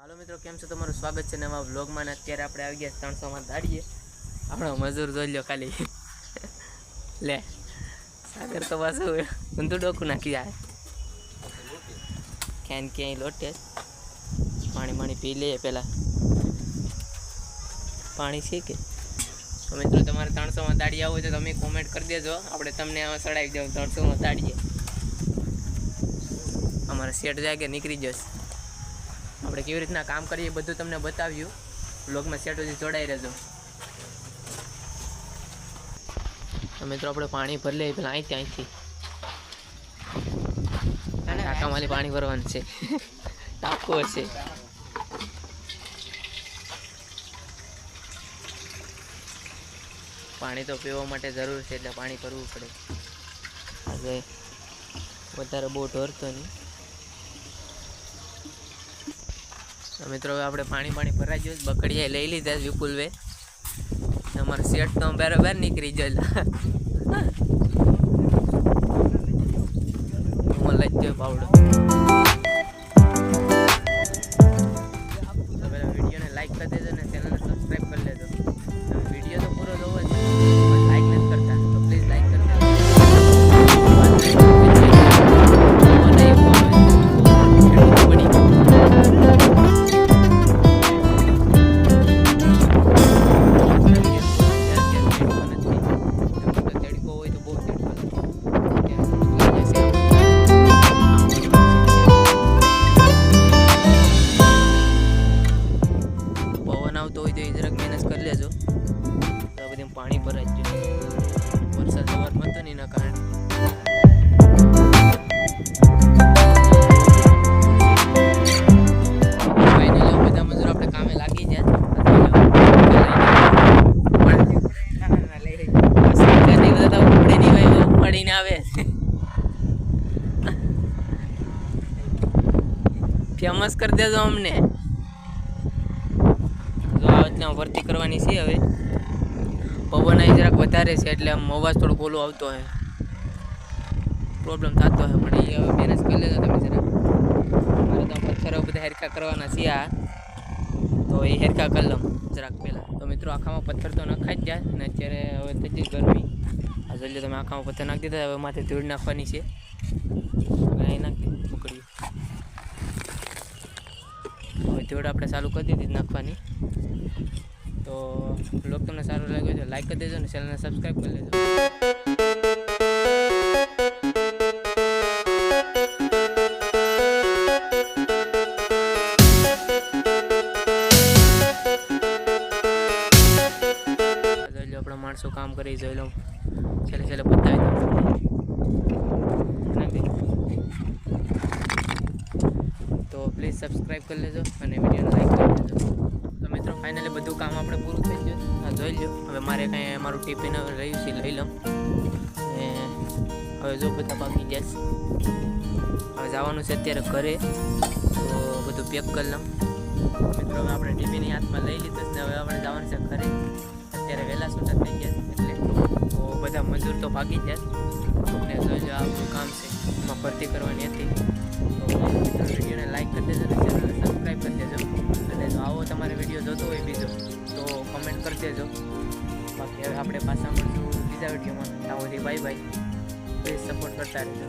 છો? તમારું સ્વાગત છે નવા વ્લોગમાં ને અત્યારે આપણે આવી ગયા ત્રણસોમાં દાડીએ આપણો મજૂર જોઈ લો ખાલી. લે, સાગર તો પાછું ઊંધું ડોકું નાખી જાય. ક્યાંય ક્યાંય લોટે. પાણી પાણી પી લઈએ પહેલાં. પાણી છે કે? મિત્રો, તમારે ત્રણસોમાં દાડી આવો તો તમે કોમેન્ટ કરી દેજો. આપણે તમને આમાં ચડાવી દઉં ત્રણસોમાં દાડીએ અમારા શેઠ જાગે, નીકળી જશે. આપણે કેવી રીતના કામ કરીએ બધું તમને બતાવ્યું. બ્લોગમાં સેટ સુધી જોડાઈ રહેજો. તો મિત્રો આપણે પાણી ભરી લઈએ. પેલા અહીંથી અહીંથી ટાંકામાંથી પાણી ભરવાનું છે. ટાંકો હશે પાણી તો પીવા માટે જરૂર છે એટલે પાણી ભરવું પડે. હવે વધારે બહુ ઢોરતો નહીં તો મિત્રો આપણે પાણી પાણી ભરાઈ ગયું બકડીએ લઈ લીધા છે વિપુલ વે અમારો શેઠ તો બરાબર નીકળી ગયેલા હું લઈ જ પાવડો. આવતો હોય તો એ જરાક મહેનત કરી લેજો. તો બધી પાણી ભરાઈ જ વરસાદ સવારમાં હતો ને એના કારણે. ફેમસ કરી દેજો અમને. રીતના ભરતી કરવાની છે હવે. પવન અહીં જરાક વધારે છે એટલે આમ અવાજ થોડો બોલો આવતો હોય. પ્રોબ્લેમ થતો હોય, પણ એ હવે મેનેજ કરી લેજો તમે જરાક. મારે તો પથ્થરો બધા હેરખા કરવાના છે આ. તો એ હેરખા કરી લઉં જરાક પહેલાં. તો મિત્રો આખામાં પથ્થર તો નખાઈ જ જાય, ને અત્યારે હવે ગઈ ગરમી. આ જલ્દી તમે, આખામાં પથ્થર નાખી દીધા, હવે માથે ધૂળ નાખવાની છે. અહીં નાખી પકડ્યું હવે ધૂળ આપણે ચાલુ કરી દીધી નાખવાની. તો બ્લોગ તમને સારો લાગ્યો છે લાઈક કરી દેજો ને ચેનલને સબસ્ક્રાઈબ કરી લેજો. માણસો કામ કરી જોઈ લો. છેલ્લે છેલ્લે બતાવી દઉં તો પ્લીઝ સબસ્ક્રાઈબ કરી લેજો અને વિડીયોને લાઈક કરી દેજો તો મિત્રો ફાઇનલી બધું કામ આપણે પૂરું થઈ ગયું. હા, જોઈ લો હવે મારે કાંઈ મારું ટિફિન રહ્યું છે, લઈ લઉં. હવે જો બધા બાકી જશે હવે જવાનું છે અત્યારે ઘરે. તો બધું પેક કરી લઉં. મિત્રો, હવે આપણે ટિફિન હાથમાં લઈ લીધું છે હવે આપણે જવાનું છે ઘરે. અત્યારે વહેલા છૂટા થઈ ગયા છે, એટલે તો બધા મજૂર તો ભાગી જાય ને જોઈ લો આપણું કામ છે. એમાં ભરતી કરવાની હતી. વીડિયો જોતો હોય બીજો, તો કમેન્ટ કરી દેજો. બાકી હવે આપણે પાછા મળશું બીજા વિડીયોમાં. ત્યાં બાય બાય પ્લીઝ સપોર્ટ કરતા રહેજો.